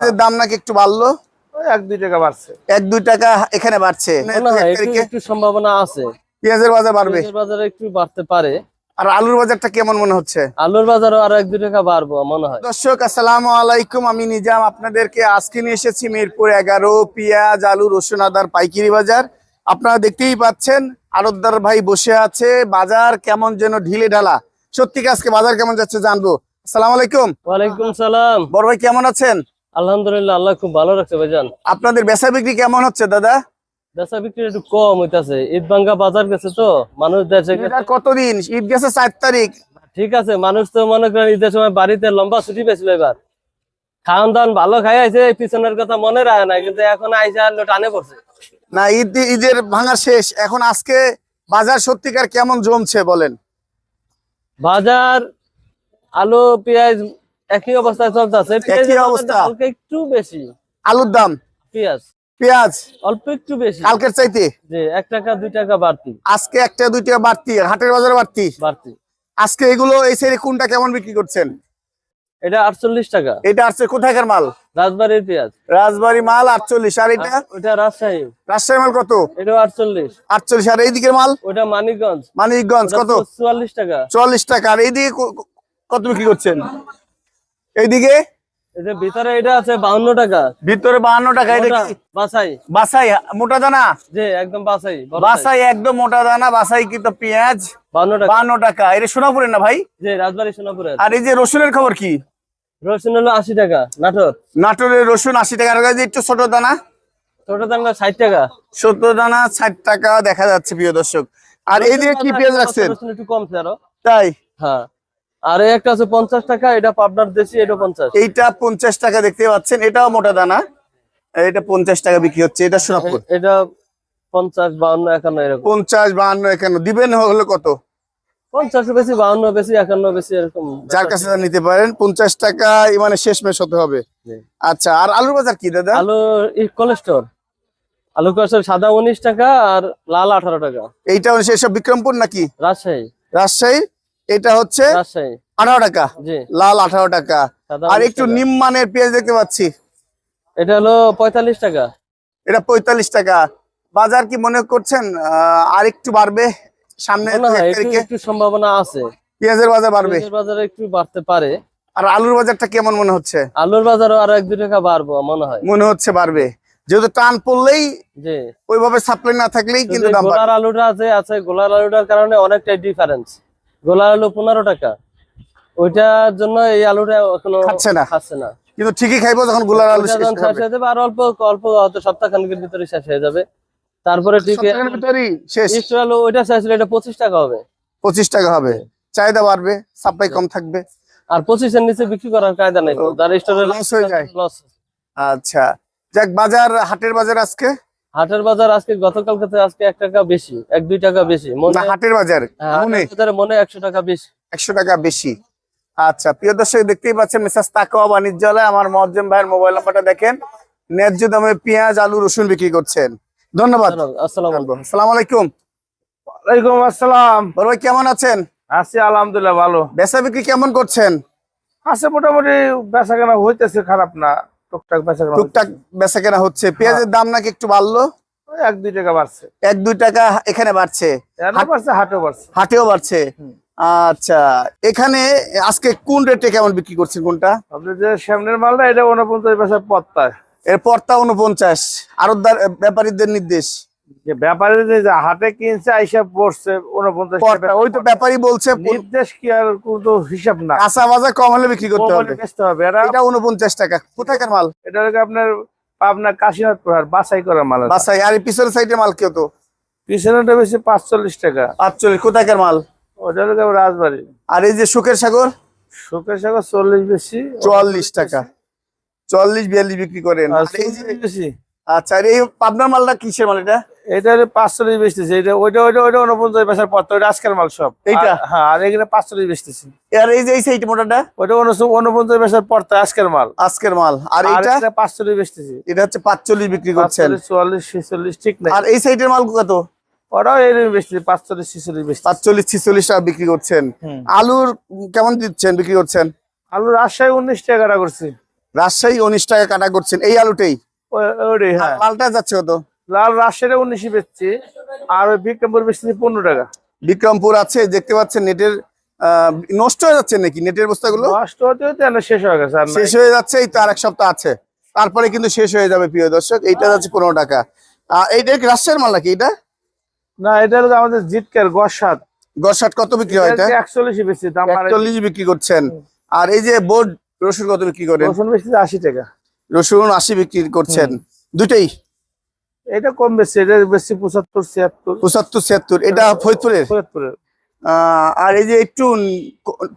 দাম নাকি একটু বাড়লো? এক দুই টাকা বাড়ছে। এক দুই টাকা এখানে বাড়ছে। এক একটু সম্ভাবনা আছে। পেঁয়াজের বাজার বাড়বে। বাজারে একটু বাড়তে পারে। আর আলুর বাজারটা কেমন মনে হচ্ছে? আলুর বাজারও আরও এক দুই টাকা বাড়বো মনে হয়। দর্শক আসসালামু আলাইকুম। আমি নিজাম আপনাদেরকে আজকে নিয়ে এসেছি মিরপুর এগারো পেঁয়াজ আলু রসুন আদার পাইকারি বাজার। আপনারা দেখতেই পাচ্ছেন আরবদার ভাই বসে আছে। বাজার কেমন যেন ঢিলে ঢালা। সত্যি আজকে বাজার কেমন যাচ্ছে জানব। আসসালামু আলাইকুম। ওয়ালাইকুম সালাম। বড় ভাই কেমন আছেন? আলহামদুলিল্লাহ আল্লাহ খুব ভালো রাখছে ভাইজান। আপনাদের বেচা বিক্রি কেমন হচ্ছে দাদা? বেচা বিক্রি একটু কম হইতাছে। ঈদ ভাঙ্গা বাজার গেছে তো মানুষ দেশে কতদিন? ঈদ গেছে চার তারিখ। ঠিক আছে মানুষ তো মনে করেন ঈদের সময় বাড়িতে লম্বা ছুটি পেয়েছিল এবার। খাওয়ান দাওয়ান ভালো খাই আছে পিছনের কথা মনে রাখে না কিন্তু এখন আইসা টানে পড়ছে। না ঈদ ঈদের ভাঙা শেষ। এখন আজকে বাজার সত্যিকার কেমন জমছে বলেন? বাজার আলু পেঁয়াজ একই অবস্থায় চলতেছে একই অবস্থা? হালকা একটু বেশি। আলুর দাম? পেঁয়াজ। পেঁয়াজ? অল্প একটু বেশি। কালকের চাইতে? যে এক টাকা দুই টাকা বাড়তি। আজকে একটা দুইটা বাড়তি। হাটের বাজার বাড়তি? বাড়তি। আজকে এগুলো এই সাইডে কোনটা কেমন বিক্রি করছেন? এটা আটচল্লিশ টাকা। এটা আসছে কোথাকার মাল? রাজবাড়ির পেঁয়াজ। রাজবাড়ি মাল আটচল্লিশ। আর এটা? ওটা রাজশাহী। রাজশাহী মাল কত? এটাও আটচল্লিশ। আটচল্লিশ। আর এই দিকের মাল? ওটা মানিকগঞ্জ। মানিকগঞ্জ কত? চুয়াল্লিশ টাকা। চুয়াল্লিশ টাকা। আর এইদিকে কত বিক্রি করছেন? এইদিকে? ভিতরে এটা আছে বাউন্ন টাকা। ভিতরে টাকা এটা মোটা, কি? বাসাই বাসাই মোটা দানা? একদম বাসাই বাসাই একদম মোটা দানা বাসাই কিন্তু পেঁয়াজ? বাউন্ন টাকা। বাহান্ন টাকা। এটা সোনাপুরের না ভাই? রাজবাড়ি সোনাপুরের। আর এই যে রসুনের খবর কি? রসুন হলো আশি টাকা নাটোর। নাটোরের রসুন আশি টাকা একটু ছোট দানা? ছোট দামটা ষাট টাকা। সত্তর দানা ষাট টাকা দেখা যাচ্ছে প্রিয় দর্শক। আর এই দিকে কি পেঁয়াজ রাখছেন? একটু আরও তাই? হ্যাঁ। আর একটা আছে পঞ্চাশ টাকা এটা পাবনার দেশি এটা পঞ্চাশ। এইটা পঞ্চাশ টাকা দেখতে পাচ্ছেন এটাও মোটা দানা। এটা পঞ্চাশ টাকা বিক্রি হচ্ছে এটা সোনাপুর। এটা পঞ্চাশ বাউন্ন একান্ন এরকম। পঞ্চাশ বাহান্ন এখানে দিবেন হলো কত? পঞ্চাশ বেশি বাউন্ন বেশি একান্ন বেশি এরকম। যার কাছে নিতে পারেন পঞ্চাশ টাকা মানে শেষ মেশ হতে হবে। আচ্ছা আর আলুর বাজার কি দাদা? আলু কোলেস্টোর। আলু কোলেস্টোর সাদা উনিশ টাকা আর লাল আঠারো টাকা। এইটা হচ্ছে এসব বিক্রমপুর নাকি? রাজশাহী। রাজশাহী? এটা হচ্ছে আঠারো টাকা। লাল আঠারো টাকা। আর একটু। নিম্মানের পেঁয়াজ দেখতে পাচ্ছি। এটা হলো পঁয়তাল্লিশ টাকা। এটা পঁয়তাল্লিশ টাকা। বাজার কি মনে করছেন? আর একটু বাড়বে? সামনে এক একটু সম্ভাবনা আছে। পেঁয়াজের বাজার বাড়বে। বাজারে একটু বাড়তে পারে। আর আলুর বাজারটা কেমন মনে হচ্ছে? আলুর বাজারও আরও এক দু টাকা বাড়বো মনে হয়। মনে হচ্ছে বাড়বে। যেহেতু টান পড়লেই যে ওইভাবে সাপ্লাই না থাকলেই কিন্তু গোলার আলুটা আছে আছে গোলার আলুটার কারণে অনেকটাই ডিফারেন্স গোলার আলু পনেরো টাকা। ওইটার জন্য এই আলুটা এখনও খাচ্ছে না। খাচ্ছে না। কিন্তু ঠিকই খাইবো যখনগুলার আলু শেষ শেষ হয়ে যাবে আর অল্প অল্প হয়তো সপ্তাহ খানিকের ভিতরে শেষ হয়ে যাবে। তারপরে ঠিক শেষ। আলু ওইটা চাইছিল এটা পঁচিশ টাকা হবে। পঁচিশ টাকা হবে। চাহিদা বাড়বে সাপ্লাই কম থাকবে। আর পঁচিশের নিচে বিক্রি করার কায়দা নেই তো। যার স্টোরে Loss হয়ে যায়। লস আচ্ছা যাক বাজার হাটের বাজার আজকে। হাটের বাজার আজকে গতকাল আজকে এক টাকা বেশি এক দুই টাকা বেশি। মনে হাটের বাজার হ্যাঁ, মনে একশো টাকা বেশি। একশো টাকা বেশি। আচ্ছা প্রিয় দর্শক দেখতেই পাচ্ছেন মেসাজ তাকওয়া বাণিজ্যালয় আমার মজ্জম ভাইয়ের মোবাইল নাম্বারটা দেখেন। ন্যায্য দামে পেঁয়াজ আলু রসুন বিক্রি করছেন। ধন্যবাদ। আসসালাম আসসালামু আলাইকুম। ওয়ালাইকুম আসসালাম। বড় ভাই কেমন আছেন? আছি আলহামদুলিল্লাহ ভালো। বেচা বিক্রি কেমন করছেন? আছে মোটামুটি বেচা কেনা হইতেছে খারাপ না। টুকটাক বেচা টুকটাক বেচা কেনা হচ্ছে। পেঁয়াজের দাম নাকি একটু বাড়লো? এক দুই টাকা বাড়ছে। এক দুই টাকা এখানে বাড়ছে। হাটেও বাড়ছে। হাটেও বাড়ছে। আচ্ছা এখানে আজকে কোন রেটে কেমন বিক্রি করছেন কোনটা? আপনি যে সামনের মালটা এটা উনপঞ্চাশ এর পরটা উনপঞ্চাশ আরও ব্যাপারীদের নির্দেশ। যে ব্যাপারে যে হাটে কিনছে আইসা পড়ছে উনপঞ্চাশ ওই তো ব্যাপারী বলছে নির্দেশ কি আর কোনো হিসাব না। কাঁচা বাজার কম হলে বিক্রি করতে হবে। বেচতে হবে। এটা উনপঞ্চাশ টাকা। কোথাকার মাল? এটা আপনার পাবনা কাশীনাথপুর আর বাছাই করা মাল। বাসাই আর পিছনের সাইডের মাল কেউ তো? পিছনেটা বেশি পাঁচচল্লিশ টাকা। আটচল্লিশ কোথাকার মাল? ওটা হলো রাজবাড়ি। আর এই যে সুখের সাগর? শোকের সাগর চল্লিশ বেশি। চুয়াল্লিশ টাকা। চল্লিশ বিয়াল্লিশ বিক্রি করেন। আচ্ছা এই পাবনার মালটা কিসের মাল এটা? এটা পাঁচচল্লিশ বেচতেছে এটা ওইটা ওইটা ওইটা উনপঞ্চাশ পয়সার পর ওইটা আজকের মাল সব। এইটা? হ্যাঁ আর এখানে পাঁচচল্লিশ বেচতেছি। আর এই যে এই সাইড মোটাটা? ওইটা উনপঞ্চাশ পয়সার আজকের মাল। আজকের মাল। আর এটা পাঁচচল্লিশ বেচতেছি। এটা হচ্ছে পাঁচচল্লিশ বিক্রি করছেন। চুয়াল্লিশ ছেচল্লিশ ঠিক নাই। আর এই সাইডের মাল কত? ওরাও এরকম বেচতেছে পাঁচচল্লিশ ছেচল্লিশ বেচতেছে। পাঁচচল্লিশ ছিচল্লিশ টাকা বিক্রি করছেন। আলুর কেমন দিচ্ছেন বিক্রি করছেন? আলু রাজশাহী উনিশ টাকা কাটা করছি। রাজশাহী উনিশ টাকা কাটা করছেন। এই আলুটাই? ওইটাই হ্যাঁ। মালটা যাচ্ছে কত? লাল রাজশাহী উনিশে বেচছি আর ওই বিক্রমপুর বেচছি পনেরো টাকা। বিক্রমপুর আছে দেখতে পাচ্ছেন নেটের নষ্ট হয়ে যাচ্ছে নাকি নেটের বস্তাগুলো? নষ্ট হতে হতে শেষ হয়ে গেছে আর শেষ হয়ে যাচ্ছে এই তো আরেক সপ্তাহ আছে। তারপরে কিন্তু শেষ হয়ে যাবে প্রিয় দর্শক এইটা যাচ্ছে পনেরো টাকা। এইটা কি রাজশাহীর মাল নাকি এটা না এটা হলো আমাদের জিতকার গসাদ গসাট কত বিক্রি হয় এটা? একচল্লিশে বেশি দাম বাড়ে। একচল্লিশ বিক্রি করছেন। আর এই যে বোর্ড রসুন কত বিক্রি করেন? রসুন বেশি আশি টাকা। রসুন আশি বিক্রি করছেন। দুইটাই? এটা কম বেশি এটা বেশি পঁচাত্তর ছিয়াত্তর। পঁচাত্তর ছিয়াত্তর এটা ফরিদপুরের? ফরিদপুরের। আহ, আর এই যে একটু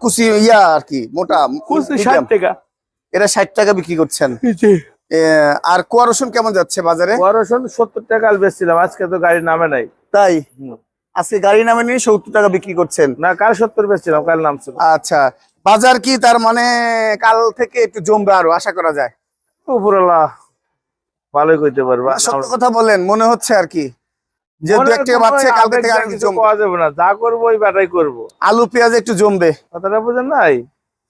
কুচি ইয়া আর কি মোটা কুচি ষাট টাকা। এটা ষাট টাকা বিক্রি করছেন। আর কুয়া রসুন কেমন যাচ্ছে বাজারে? রসুন সত্তর টাকা বেচছিলাম আজকে তো গাড়ি নামে নাই। তাই? আজকে গাড়ি নামে নিয়ে সত্তর টাকা বিক্রি করছেন। না কাল সত্তর বেচছিলাম কাল নামছে। আচ্ছা বাজার কি তার মানে কাল থেকে একটু জমবে আরও আশা করা যায়? উপরওয়ালা ভালোই করতে পারব। সত্য কথা বলেন মনে হচ্ছে আর কি? যে দু এক টাকা কালকে থেকে আর একটু পাওয়া যাবে না যা করব ওই বাটাই করব। আলু পেঁয়াজ একটু জমবে। কথাটা বুঝেন নাই?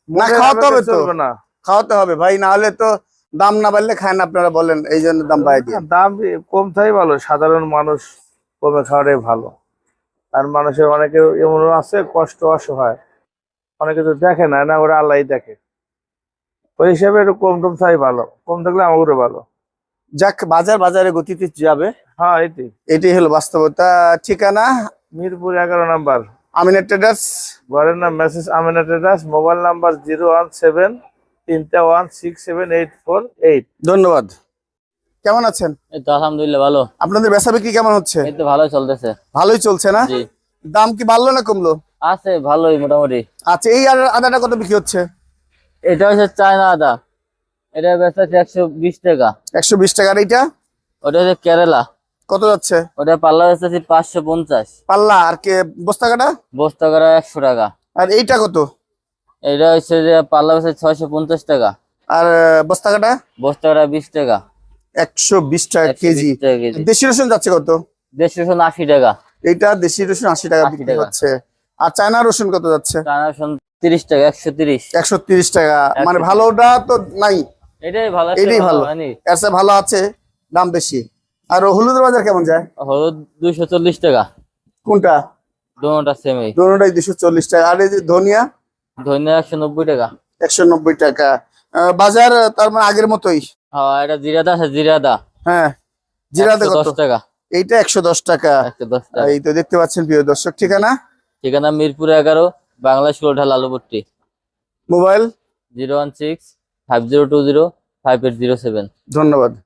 না খাওয়াতে হবে তো। না। খাওয়াতে হবে ভাই না হলে তো দাম না বাড়লে খায় না আপনারা বলেন এই জন্য দাম বাড়িয়ে দিয়ে। দাম কম থাই ভালো সাধারণ মানুষ কমে খাওয়াটাই ভালো। আর মানুষের অনেকে এমন আছে কষ্ট অসহায়। অনেকে তো দেখে না না ওরা আল্লাহ দেখে। ওই হিসাবে একটু কম টম থাই ভালো কম থাকলে আমাগুলো ভালো। যাক বাজার বাজারে গতিতে যাবে। হ্যাঁ এটি এটাই হলো বাস্তবতা। ঠিকানা? মিরপুর এগারো নাম্বার। আমিনা ট্রেডার্স। ঘরের নাম message Amina Traders mobile number zero one seven তিনটা one six seven eight four eight. ধন্যবাদ। কেমন আছেন? এই তো আলহামদুলিল্লাহ ভালো। আপনাদের বেচা বিক্রি কেমন হচ্ছে? এই তো ভালোই চলতেছে। ভালোই চলছে না? জি। দাম কি বাড়লো না কমলো? আছে ভালোই মোটামুটি। আচ্ছা এই আদাটা কত বিক্রি হচ্ছে? এটা হচ্ছে চায়না আদা। এটা বেচতেছে একশো বিশ টাকা। একশো বিশ টাকার এইটা? ওটা হচ্ছে কেরালা। কত যাচ্ছে? ওটা পাল্লা বেচতেছি পাঁচশো পঞ্চাশ। পাল্লা। আর কে বস্তা কাটা? বস্তা করা একশো টাকা। আর এইটা কত? এটা হচ্ছে যে পাল্লা বেচে ছয়শো পঞ্চাশ টাকা। আর বস্তা কাটা? বস্তা করা বিশ টাকা। একশো বিশ টাকা কেজি। দেশি রসুন যাচ্ছে কত? দেড়শো রসুন আশি টাকা। এইটা দেশি রসুন আশি টাকা 80 বিক্রি হচ্ছে। আর চায়না রসুন কত যাচ্ছে? চায়না রসুন তিরিশ টাকা একশো তিরিশ। একশো তিরিশ টাকা। মানে 130 ভালোটা তো নাই। এটাই ভালো এটাই ভালো। এর চেয়ে ভালো আছে দাম বেশি। আর হলুদের বাজার কেমন যায়? হলুদ দুইশো চল্লিশ টাকা। কোনটা? দুটা সেমই দোনোটাই দুশো চল্লিশ টাকা। আর এই যে ধনিয়া? ধনিয়া একশো নব্বই টাকা। একশো নব্বই টাকা। বাজার তার মানে আগের মতোই? হ্যাঁ এটা জিরাদা আছে জিরাদা। হ্যাঁ জিরাতে কত? টাকা। এইটা একশো দশ টাকা। এই তো দেখতে পাচ্ছেন প্রিয় দর্শক ঠিকানা? ঠিকানা মিরপুর এগারো বাংলা সুরঢাল Alupatti mobile? Zero one six five zero two zero five eight zero seven. ধন্যবাদ।